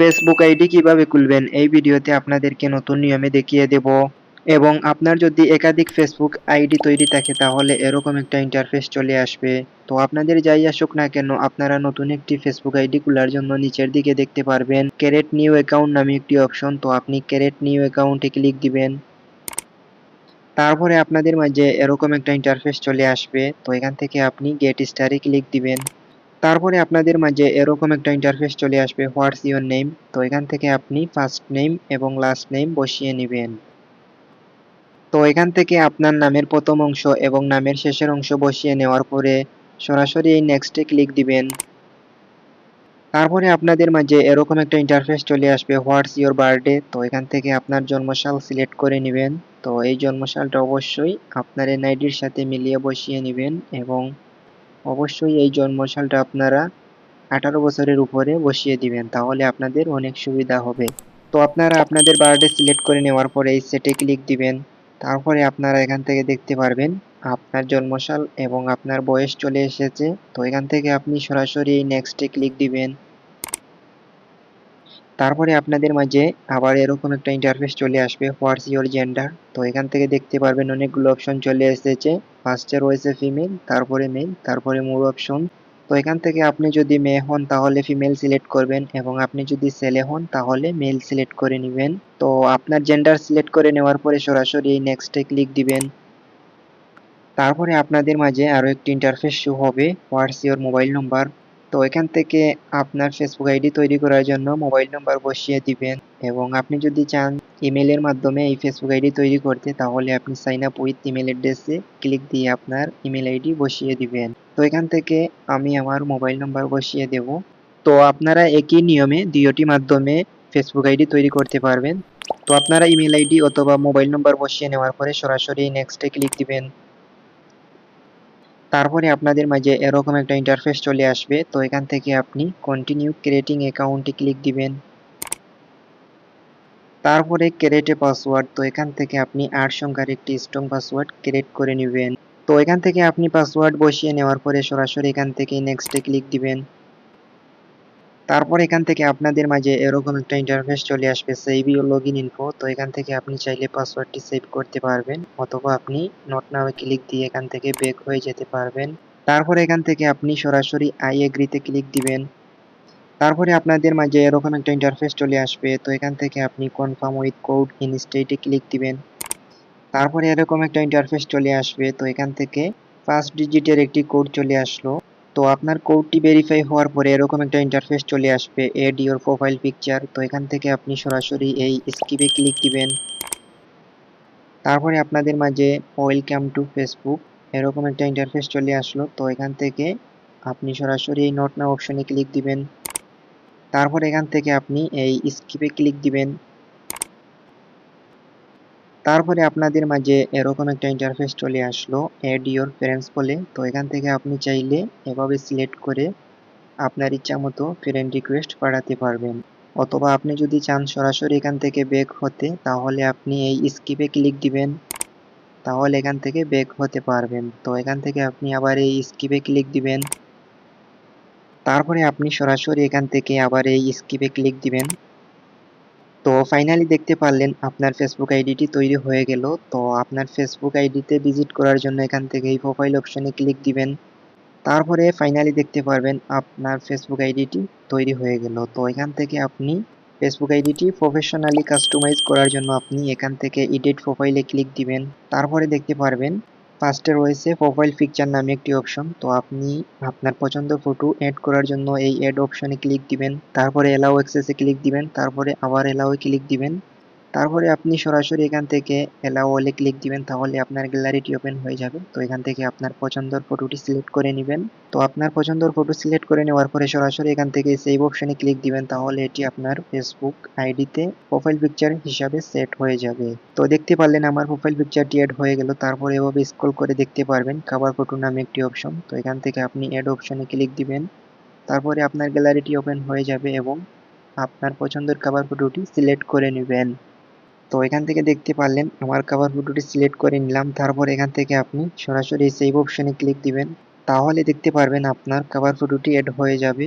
Facebook ID কীভাবে খুলবেন? এই ভিডিওতে আপনাদেরকে নতুন নিয়মে দেখিয়ে দেব। এবং আপনার যদি একাধিক ফেসবুক আইডি তৈরি থাকে, তাহলে এরকম একটা ইন্টারফেস চলে আসবে। তো আপনাদের যাই আসুক না কেন, আপনারা নতুন একটি ফেসবুক আইডি খোলার জন্য নিচের দিকে দেখতে পারবেন ক্যারেট নিউ অ্যাকাউন্ট নামে একটি অপশন তো আপনি ক্যারেট নিউ অ্যাকাউন্টে ক্লিক দিবেন। তারপরে আপনাদের মাঝে এরকম একটা ইন্টারফেস চলে আসবে। তো এখান থেকে আপনি গেট স্টারে ক্লিক দিবেন। তারপরে আপনাদের মাঝে এরকম একটা ইন্টারফেস চলে আসবে হোয়াটস ইউর নেম তো এখান থেকে আপনি ফার্স্ট নেম এবং লাস্ট নেম বসিয়ে নেবেন। তো এখান থেকে আপনার নামের প্রথম অংশ এবং নামের শেষের অংশ বসিয়ে নেওয়ার পরে সরাসরি এই নেক্সটে ক্লিক দিবেন। তারপরে আপনাদের মাঝে এরকম একটা ইন্টারফেস চলে আসবে হোয়াটস ইওর বার্থডে তো এখান থেকে আপনার জন্মসাল সিলেক্ট করে নেবেন। তো এই জন্মসালটা অবশ্যই আপনার এনআইডির সাথে মিলিয়ে বসিয়ে নেবেন এবং অবশ্যই এই জন্মশালটা আপনারা আঠারো বছরের উপরে বসিয়ে দিবেন, তাহলে আপনাদের অনেক সুবিধা হবে। তো আপনারা আপনাদের বার্থডে সিলেক্ট করে নেওয়ার পরে এই সেটে ক্লিক দিবেন, তারপরে আপনারা এখান থেকে দেখতে পারবেন আপনার জন্মশাল এবং আপনার বয়স চলে এসেছে। তো এখান থেকে আপনি সরাসরি নেক্সটে ক্লিক দিবেন। তারপরে আপনাদের মাঝে আবার এরকম একটা ইন্টারফেস চলে আসবে হোয়াটস ইওর জেন্ডার তো এখান থেকে দেখতে পারবেন অনেকগুলো অপশন চলে এসেছে। ফার্স্টে রয়েছে ফিমেল তারপরে মেল তারপরে মোর অপশন তো এখান থেকে আপনি যদি মেয়ে হন, তাহলে ফিমেল সিলেক্ট করবেন এবং আপনি যদি ছেলে হন, তাহলে মেল সিলেক্ট করে নেবেন। তো আপনার জেন্ডার সিলেক্ট করে নেওয়ার পরে সরাসরি এই নেক্সটে ক্লিক দিবেন। তারপরে আপনাদের মাঝে আরও একটি ইন্টারফেস শো হবে হোয়াটস ইওর মোবাইল নম্বর তো এখান থেকে আপনার ফেসবুক আইডি তৈরি করার জন্য মোবাইল নম্বর বসিয়ে দিবেন এবং আপনি যদি চান ইমেলের মাধ্যমে এই ফেসবুক আইডি তৈরি করতে, তাহলে আপনি সাইন আপ উইথ ইমেল অ্যাড্রেসে ক্লিক দিয়ে আপনার ইমেল আইডি বসিয়ে দিবেন। তো এখান থেকে আমি আমার মোবাইল নম্বর বসিয়ে দেব। তো আপনারা একই নিয়মে দুইটি মাধ্যমে ফেসবুক আইডি তৈরি করতে পারবেন। তো আপনারা ইমেল আইডি অথবা মোবাইল নম্বর বসিয়ে নেওয়ার পরে সরাসরি নেক্সটে ক্লিক দিবেন। তারপরে আপনাদের মাঝে এরকম একটা ইন্টারফেস চলে আসবে, তো এখান থেকে আপনি কন্টিনিউ ক্রিয়েটিং অ্যাকাউন্টে ক্লিক দিবেন। তারপরে ক্রিয়েটে পাসওয়ার্ড তো এখান থেকে আপনি আট সংখ্যার একটি স্ট্রং পাসওয়ার্ড ক্রিয়েট করে নেবেন। তো এখান থেকে আপনি পাসওয়ার্ড বসিয়ে নেওয়ার পরে সরাসরি এখান থেকে নেক্সটে ক্লিক দিবেন। তারপর এখান থেকে আপনাদের মাঝে এরকম একটা ইন্টারফেস চলে আসবে save your log in info তো এখান থেকে আপনি চাইলে পাসওয়ার্ডটি সেভ করতে পারবেন, অথবা আপনি নট নাও ক্লিক দিয়ে এখান থেকে ব্যাক হয়ে যেতে পারবেন। তারপরে এখান থেকে আপনি সরাসরি আই এগ্রিতে ক্লিক দিবেন। তারপরে আপনাদের মাঝে এরকম একটা ইন্টারফেস চলে আসবে, তো এখান থেকে আপনি কনফার্ম উইথ কোড ইন স্টেটে ক্লিক দিবেন। তারপরে এরকম একটা ইন্টারফেস চলে আসবে, তো এখান থেকে ফার্স্ট ডিজিটের একটি কোড চলে আসলো। তো আপনার কোডটি ভেরিফাই হওয়ার পরে এরকম একটা ইন্টারফেস চলে আসবে এড ইওর প্রোফাইল পিকচার তো এখান থেকে আপনি সরাসরি এই স্কিপে ক্লিক দিবেন। তারপরে আপনাদের মাঝে ওয়েলকাম টু ফেসবুক এরকম একটা ইন্টারফেস চলে আসলো, তো এখান থেকে আপনি সরাসরি এই নোট না অপশনে ক্লিক দিবেন। তারপর এখান থেকে আপনি এই স্কিপে ক্লিক দিবেন। তারপরে আপনাদের মাঝে এরকম একটা ইন্টারফেস চলে আসলো অ্যাড ইওর ফ্রেন্ডস বলে। তো এখান থেকে আপনি চাইলে এভাবে সিলেক্ট করে আপনার ইচ্ছা মতো ফ্রেন্ড রিকোয়েস্ট পাঠাতে পারবেন। অথবা আপনি যদি চান সরাসরি এখান থেকে ব্যাক হতে, তাহলে আপনি এই স্কিপে ক্লিক দিবেন। তাহলে এখান থেকে ব্যাক হতে পারবেন। তো এখান থেকে আপনি আবার এই স্কিপে ক্লিক দিবেন। তারপরে আপনি সরাসরি এখান থেকে আবার এই স্কিপে ক্লিক দিবেন। তো ফাইনালি দেখতে পারলেন আপনার ফেসবুক আইডিটি তৈরি হয়ে গেল। তো আপনার ফেসবুক আইডিতে ভিজিট করার জন্য এখান থেকে এই প্রোফাইল অপশনে ক্লিক দিবেন। তারপরে ফাইনালি দেখতে পারবেন আপনার ফেসবুক আইডিটি তৈরি হয়ে গেল। তো এখান থেকে আপনি ফেসবুক আইডিটি প্রফেশনালি কাস্টমাইজ করার জন্য আপনি এখান থেকে এডিট প্রোফাইলে ক্লিক দিবেন। তারপরে দেখতে পারবেন ফার্স্টে রয়েছে প্রোফাইল পিকচার নামে একটি অপশন তো আপনি আপনার পছন্দ ফটো অ্যাড করার জন্য এই অ্যাড অপশনে ক্লিক দিবেন। তারপরে এলাও অ্যাক্সেসে ক্লিক দিবেন। তারপরে আবার এলাও ক্লিক দিবেন। তারপরে আপনি সরাসরি এখান থেকে এলাও অলে ক্লিক দিবেন, তাহলে আপনার গ্যালারিটি ওপেন হয়ে যাবে। তো এখান থেকে আপনার পছন্দের ফটোটি সিলেক্ট করে নেবেন। তো আপনার পছন্দের ফটো সিলেক্ট করে নেওয়ার পরে সরাসরি এখান থেকে সেভ অপশনে ক্লিক দিবেন, তাহলে এটি আপনার ফেসবুক আইডিতে প্রোফাইল পিকচার হিসাবে সেট হয়ে যাবে। তো দেখতে পারলেন আমার প্রোফাইল পিকচারটি অ্যাড হয়ে গেল। তারপরে এভাবে স্ক্রল করে দেখতে পারবেন কভার ফটো নামে একটি অপশন তো এখান থেকে আপনি অ্যাড অপশনে ক্লিক দিবেন। তারপরে আপনার গ্যালারিটি ওপেন হয়ে যাবে এবং আপনার পছন্দের কভার ফটোটি সিলেক্ট করে নেবেন। তো এখান থেকে দেখতে পারলেন, আমার কাভার ফটোটি সিলেক্ট করে নিলাম, তারপর এখান থেকে আপনি সরাসরি সেভ অপশানে ক্লিক দিবেন। তাহলে দেখতে পারবেন আপনার কাভার ফটোটি অ্যাড হয়ে যাবে।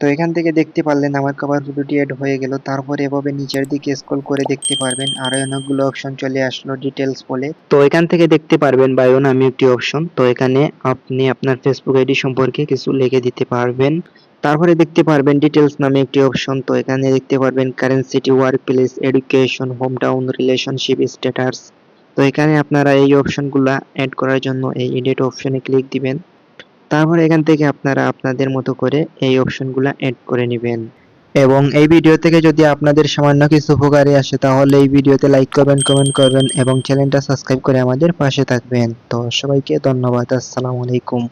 তো এখান থেকে দেখতে পারলেন, আমার কভার ফটোটি অ্যাড হয়ে গেল। তারপরে এভাবে নিচের দিকে স্ক্রল করে দেখতে পারবেন। আরও অনেকগুলো অপশন চলে আসলো ডিটেলস বলে। তো এখান থেকে দেখতে পারবেন বায়ো নামে একটি অপশন তো এখানে আপনি আপনার ফেসবুক আইডি সম্পর্কে কিছু লিখে দিতে পারবেন। তারপরে দেখতে পারবেন ডিটেলস নামে একটি অপশন তো এখানে দেখতে পারবেন current city work place education home town relationship status তো এখানে আপনারা এই অপশনগুলো অ্যাড করার জন্য এই এডিট অপশনে ক্লিক দিবেন। তারপর এখান থেকে আপনারা আপনাদের মতো করে এই অপশনগুলো অ্যাড করে নেবেন। এবং এই ভিডিও থেকে যদি আপনাদের সামান্য কিছু উপকারে আসে, তাহলে এই ভিডিওতে লাইক করবেন কমেন্ট করবেন এবং চ্যানেলটা সাবস্ক্রাইব করে আমাদের পাশে থাকবেন। তো সবাইকে ধন্যবাদ, আসসালামু আলাইকুম।